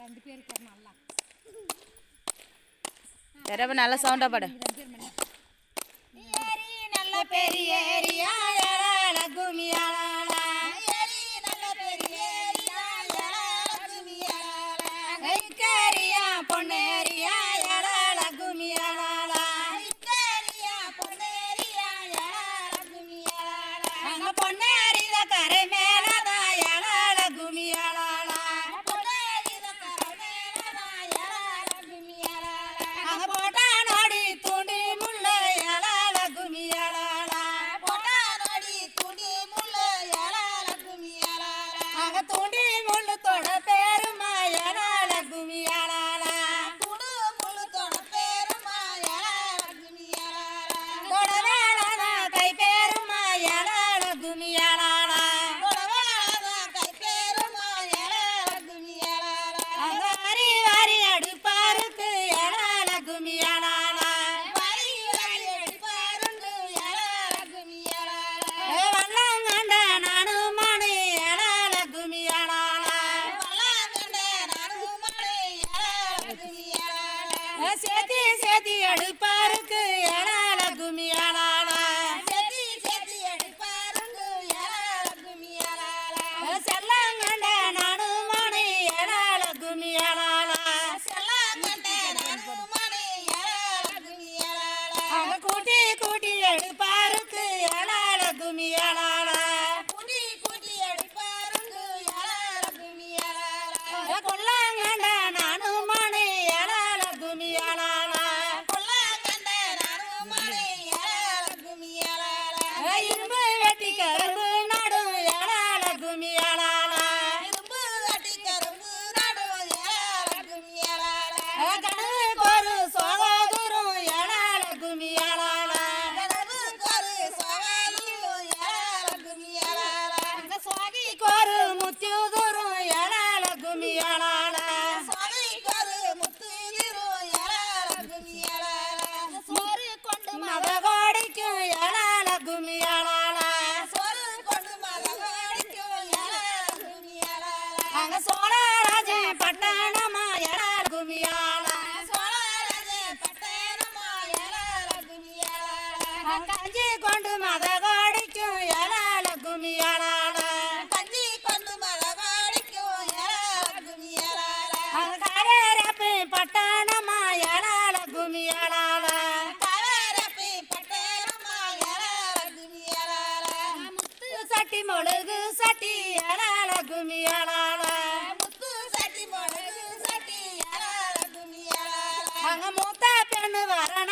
ரெண்டு பேருக்கு நல்லா இரவு நல்ல சவுண்டா பாடு நல்ல பெரிய பொன்னேரியில கரை மே சேத்தி சேதி அடுப்பாருக்கு என ஆயிரம் தங்கஞ்சி கொண்டு மத கோடிக்கும் ஏழால குமியாளால தஞ்சி கொண்டு மத கோடிக்கும் ஏழால குமியாளால கரேரப்பி பட்டணமா ஏழால குமியாளால கரேரப்பி பட்டணமா ஏழால குமியாளால முத்து சட்டி மொழுகு சட்டி ஏழால குமியாளால முத்து சட்டி மொழுகு சட்டி ஏழால அங்க மூத்த பெண்ணு வரண